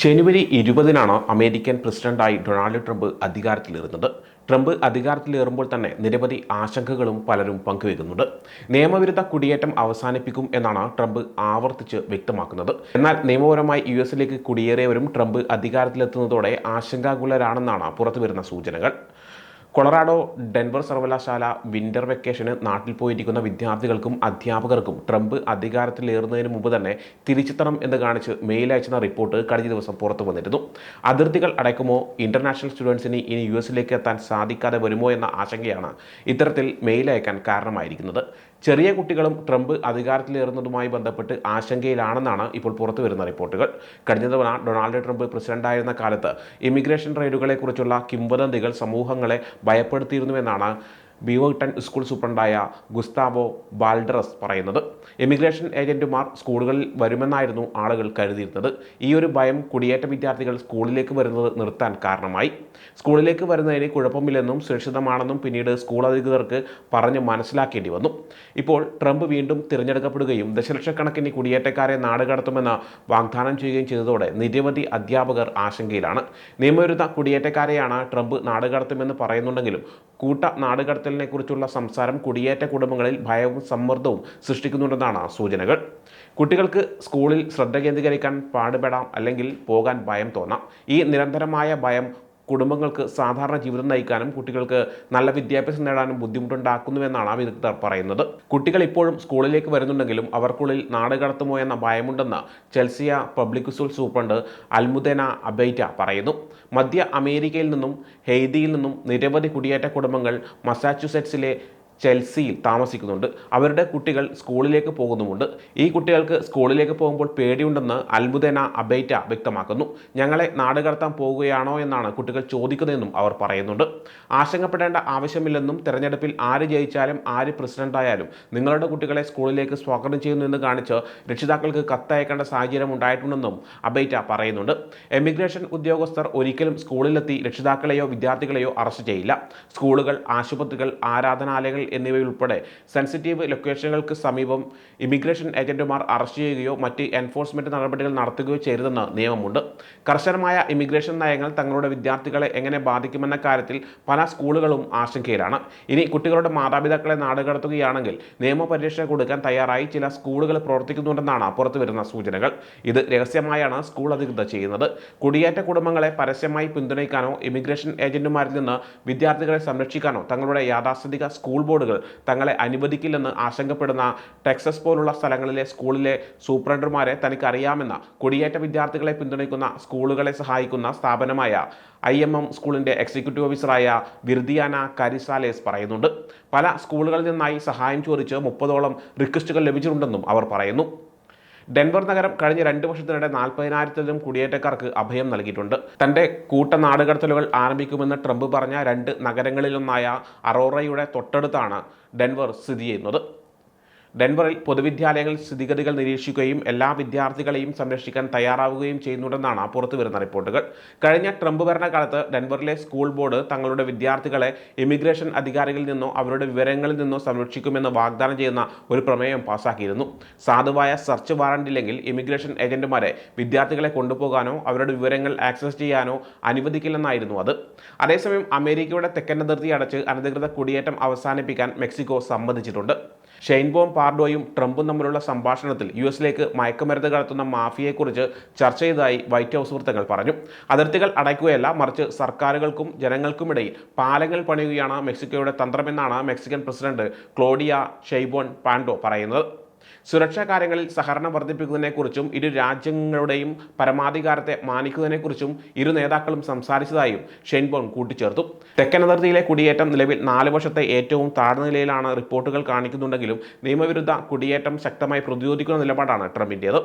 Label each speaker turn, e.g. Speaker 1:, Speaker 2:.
Speaker 1: ജനുവരി ഇരുപതിനാണ് അമേരിക്കൻ പ്രസിഡന്റായി Donald Trump അധികാരത്തിലേറുന്നത്. ട്രംപ് അധികാരത്തിലേറുമ്പോൾ തന്നെ നിരവധി ആശങ്കകളും പലരും പങ്കുവെക്കുന്നുണ്ട് നിയമവിരുദ്ധ കുടിയേറ്റം അവസാനിപ്പിക്കും എന്നാണ് ട്രംപ് ആവർത്തിച്ച് വ്യക്തമാക്കുന്നത്. എന്നാൽ നിയമപരമായി യു എസിലേക്ക് കുടിയേറിയവരും ട്രംപ് അധികാരത്തിലെത്തുന്നതോടെ ആശങ്കാകുലരാണെന്നാണ് പുറത്തുവരുന്ന സൂചനകൾ. കൊളറാഡോ ഡെൻവർ സർവകലാശാല വിന്റർ വെക്കേഷന് നാട്ടിൽ പോയിരിക്കുന്ന വിദ്യാർത്ഥികൾക്കും അധ്യാപകർക്കും ട്രംപ് അധികാരത്തിലേറുന്നതിന് മുമ്പ് തന്നെ തിരിച്ചെത്തണം എന്ന് കാണിച്ച് മെയിൽ അയച്ചെന്ന റിപ്പോർട്ട് കഴിഞ്ഞ ദിവസം പുറത്തു വന്നിരുന്നു. അതിർത്തികൾ അടയ്ക്കുമോ? ഇന്റർനാഷണൽ സ്റ്റുഡൻസിന് ഇനി യു എസിലേക്ക് എത്താൻ സാധിക്കാതെ വരുമോ എന്ന ആശങ്കയാണ് ഇത്തരത്തിൽ മെയിൽ അയക്കാൻ കാരണമായിരിക്കുന്നത്. ചെറിയ കുട്ടികളും ട്രംപ് അധികാരത്തിലേറുന്നതുമായി ബന്ധപ്പെട്ട് ആശങ്കയിലാണെന്നാണ് ഇപ്പോൾ പുറത്തു വരുന്ന റിപ്പോർട്ടുകൾ. കഴിഞ്ഞ തവണ ഡൊണാൾഡ് ട്രംപ് പ്രസിഡന്റായിരുന്ന കാലത്ത് ഇമിഗ്രേഷൻ റെയ്ഡുകളെക്കുറിച്ചുള്ള കിംവദന്തികൾ സമൂഹങ്ങളെ ഭയപ്പെടുത്തിയിരുന്നുവെന്നാണ് ബിയോട്ടൺ സ്കൂൾ സൂപ്രണ്ടായ ഗുസ്താവോ ബാൽഡറസ് പറയുന്നത്. എമിഗ്രേഷൻ ഏജന്റുമാർ സ്കൂളുകളിൽ വരുമെന്നായിരുന്നു ആളുകൾ കരുതിയിരുന്നത്. ഈ ഒരു ഭയം കുടിയേറ്റ വിദ്യാർത്ഥികൾ സ്കൂളിലേക്ക് വരുന്നത് നിർത്താൻ കാരണമായി. സ്കൂളിലേക്ക് വരുന്നതിന് കുഴപ്പമില്ലെന്നും സുരക്ഷിതമാണെന്നും പിന്നീട് സ്കൂൾ അധികൃതർക്ക് പറഞ്ഞ് മനസ്സിലാക്കേണ്ടി വന്നു. ഇപ്പോൾ ട്രംപ് വീണ്ടും തിരഞ്ഞെടുക്കപ്പെടുകയും ദശലക്ഷക്കണക്കിന് കുടിയേറ്റക്കാരെ നാടുകടത്തുമെന്ന് വാഗ്ദാനം ചെയ്യുകയും ചെയ്തതോടെ നിരവധി അധ്യാപകർ ആശങ്കയിലാണ്. നിയമവിരുദ്ധ കുടിയേറ്റക്കാരെയാണ് ട്രംപ് നാടുകടത്തുമെന്ന് പറയുന്നുണ്ടെങ്കിലും കൂട്ട നാടുകടത്തലിനെ കുറിച്ചുള്ള സംസാരം കുടിയേറ്റ കുടുംബങ്ങളിൽ ഭയവും സമ്മർദ്ദവും സൃഷ്ടിക്കുന്നുണ്ടെന്നാണ് സൂചനകൾ. കുട്ടികൾക്ക് സ്കൂളിൽ ശ്രദ്ധ കേന്ദ്രീകരിക്കാൻ പാടുപെടാം അല്ലെങ്കിൽ പോകാൻ ഭയം തോന്നാം. ഈ നിരന്തരമായ ഭയം കുടുംബങ്ങൾക്ക് സാധാരണ ജീവിതം നയിക്കാനും കുട്ടികൾക്ക് നല്ല വിദ്യാഭ്യാസം നേടാനും ബുദ്ധിമുട്ടുണ്ടാക്കുന്നുവെന്നാണ് ആ വിദഗ്ധർ പറയുന്നത്. കുട്ടികൾ ഇപ്പോഴും സ്കൂളിലേക്ക് വരുന്നുണ്ടെങ്കിലും അവർക്കുള്ളിൽ നാട് കടത്തുമോ എന്ന ഭയമുണ്ടെന്ന് Chelsea public school superintendent Almudena Abeyta പറയുന്നു. മധ്യ അമേരിക്കയിൽ നിന്നും ഹെയ്തിയിൽ നിന്നും നിരവധി കുടിയേറ്റ കുടുംബങ്ങൾ മസാച്യുസെറ്റ്സിലെ ചെൽസിയിൽ താമസിക്കുന്നുണ്ട്. അവരുടെ കുട്ടികൾ സ്കൂളിലേക്ക് പോകുന്നുമുണ്ട്. ഈ കുട്ടികൾക്ക് സ്കൂളിലേക്ക് പോകുമ്പോൾ പേടിയുണ്ടെന്ന് അൽമുദേന അബൈറ്റ വ്യക്തമാക്കുന്നു. ഞങ്ങളെ നാട് കടത്താൻ പോകുകയാണോ എന്നാണ് കുട്ടികൾ ചോദിക്കുന്നതെന്നും അവർ പറയുന്നുണ്ട്. ആശങ്കപ്പെടേണ്ട ആവശ്യമില്ലെന്നും തെരഞ്ഞെടുപ്പിൽ ആര് ജയിച്ചാലും ആര് പ്രസിഡന്റായാലും നിങ്ങളുടെ കുട്ടികളെ സ്കൂളിലേക്ക് സ്വാഗതം ചെയ്യുന്നുവെന്ന് കാണിച്ച് രക്ഷിതാക്കൾക്ക് കത്തയക്കേണ്ട സാഹചര്യം ഉണ്ടായിട്ടുണ്ടെന്നും അബൈറ്റ പറയുന്നുണ്ട്. എമിഗ്രേഷൻ ഉദ്യോഗസ്ഥർ ഒരിക്കലും സ്കൂളിലെത്തി രക്ഷിതാക്കളെയോ വിദ്യാർത്ഥികളെയോ അറസ്റ്റ് ചെയ്യില്ല. സ്കൂളുകൾ ആശുപത്രികൾ ആരാധനാലയങ്ങൾ എന്നിവയുൾപ്പെടെ സെൻസിറ്റീവ് ലൊക്കേഷനുകൾക്ക് സമീപം ഇമിഗ്രേഷൻ ഏജന്റുമാർ അറസ്റ്റ് ചെയ്യുകയോ മറ്റ് എൻഫോഴ്സ്മെന്റ് നടപടികൾ നടത്തുകയോ ചെയ്യരുതെന്ന് നിയമമുണ്ട്. കർശനമായ ഇമിഗ്രേഷൻ നയങ്ങൾ തങ്ങളുടെ വിദ്യാർത്ഥികളെ എങ്ങനെ ബാധിക്കുമെന്ന കാര്യത്തിൽ പല സ്കൂളുകളും ആശങ്കയിലാണ്. ഇനി കുട്ടികളുടെ മാതാപിതാക്കളെ നാടുകടത്തുകയാണെങ്കിൽ നിയമപരീക്ഷ കൊടുക്കാൻ തയ്യാറായി ചില സ്കൂളുകൾ പ്രവർത്തിക്കുന്നുണ്ടെന്നാണ് പുറത്തുവരുന്ന സൂചനകൾ. ഇത് രഹസ്യമായാണ് സ്കൂൾ അധികൃതർ ചെയ്യുന്നത്. കുടിയേറ്റ കുടുംബങ്ങളെ പരസ്യമായി പിന്തുണയ്ക്കാനോ ഇമിഗ്രേഷൻ ഏജന്റുമാരിൽ നിന്ന് വിദ്യാർത്ഥികളെ സംരക്ഷിക്കാനോ തങ്ങളുടെ യാഥാസ്ഥിതിക സ്കൂൾ ബോർഡുകൾ. തങ്ങളെ അനുവദിക്കില്ലെന്ന് ആശങ്കപ്പെടുന്ന ടെക്സസ് പോലുള്ള സ്ഥലങ്ങളിലെ സ്കൂളിലെ സൂപ്രണ്ടർമാരെ തനിക്കറിയാമെന്ന കുടിയേറ്റ വിദ്യാർത്ഥികളെ പിന്തുണയ്ക്കുന്ന സ്കൂളുകളെ സഹായിക്കുന്ന സ്ഥാപനമായ ഐ എം എം സ്കൂളിന്റെ എക്സിക്യൂട്ടീവ് ഓഫീസറായ വിർദിയാന കരിസാലേസ് പറയുന്നുണ്ട്. പല സ്കൂളുകളിൽ നിന്നായി സഹായം ചോദിച്ച് മുപ്പതോളം റിക്വസ്റ്റുകൾ ലഭിച്ചിട്ടുണ്ടെന്നും അവർ പറയുന്നു. ഡെൻവർ നഗരം കഴിഞ്ഞ രണ്ട് വർഷത്തിനിടെ നാൽപ്പതിനായിരത്തിലും കുടിയേറ്റക്കാർക്ക് അഭയം നൽകിയിട്ടുണ്ട്. തന്റെ കൂട്ട നാടുകടത്തലുകൾ ആരംഭിക്കുമെന്ന് ട്രംപ് പറഞ്ഞ രണ്ട് നഗരങ്ങളിലൊന്നായ അറോറയുടെ തൊട്ടടുത്താണ് ഡെൻവർ സ്ഥിതി ചെയ്യുന്നത്. ഡെൻവറിൽ പൊതുവിദ്യാലയങ്ങൾ സ്ഥിതിഗതികൾ നിരീക്ഷിക്കുകയും എല്ലാ വിദ്യാർത്ഥികളെയും സംരക്ഷിക്കാൻ തയ്യാറാവുകയും ചെയ്യുന്നുണ്ടെന്നാണ് പുറത്തുവരുന്ന റിപ്പോർട്ടുകൾ. കഴിഞ്ഞ ട്രംപ് ഭരണകാലത്ത് ഡെൻവറിലെ സ്കൂൾ ബോർഡ് തങ്ങളുടെ വിദ്യാർത്ഥികളെ ഇമിഗ്രേഷൻ അധികാരികളിൽ നിന്നോ അവരുടെ വിവരങ്ങളിൽ നിന്നോ സംരക്ഷിക്കുമെന്ന് വാഗ്ദാനം ചെയ്യുന്ന ഒരു പ്രമേയം പാസാക്കിയിരുന്നു. സാധുവായ സെർച്ച് വാറണ്ട് ഇല്ലെങ്കിൽ ഇമിഗ്രേഷൻ ഏജന്റുമാരെ വിദ്യാർത്ഥികളെ കൊണ്ടുപോകാനോ അവരുടെ വിവരങ്ങൾ ആക്സസ് ചെയ്യാനോ അനുവദിക്കില്ലെന്നായിരുന്നു അത്. അതേസമയം അമേരിക്കയുടെ തെക്കൻ അതിർത്തി അടച്ച് അനധികൃത കുടിയേറ്റം അവസാനിപ്പിക്കാൻ മെക്സിക്കോ സമ്മതിച്ചിട്ടുണ്ട്. ഷെയ്ൻബോം പാർഡോയും ട്രംപും തമ്മിലുള്ള സംഭാഷണത്തിൽ യു എസിലേക്ക് മയക്കുമരുന്ന് കടത്തുന്ന മാഫിയയെക്കുറിച്ച് ചർച്ച ചെയ്തതായി വൈറ്റ് ഹൗസ് വൃത്തങ്ങൾ പറഞ്ഞു. അതിർത്തികൾ അടയ്ക്കുകയല്ല മറിച്ച് സർക്കാരുകൾക്കും ജനങ്ങൾക്കുമിടയിൽ പാലങ്ങൾ പണിയുകയാണ് മെക്സിക്കോയുടെ തന്ത്രമെന്നാണ് Mexican president Claudia Sheinbaum Pardo പറയുന്നത്. സുരക്ഷാ കാര്യങ്ങളിൽ സഹകരണം വർദ്ധിപ്പിക്കുന്നതിനെക്കുറിച്ചും ഇരു രാജ്യങ്ങളുടെയും പരമാധികാരത്തെ മാനിക്കുന്നതിനെക്കുറിച്ചും ഇരു നേതാക്കളും സംസാരിച്ചതായും ഷെൻബോൺ കൂട്ടിച്ചേർത്തു. തെക്കൻ അതിർത്തിയിലെ കുടിയേറ്റം നിലവിൽ നാല് വർഷത്തെ ഏറ്റവും താഴ്ന്ന നിലയിലാണ് റിപ്പോർട്ടുകൾ കാണിക്കുന്നുണ്ടെങ്കിലും നിയമവിരുദ്ധ കുടിയേറ്റം ശക്തമായി പ്രതിരോധിക്കുന്ന നിലപാടാണ് ട്രംപിന്റേത്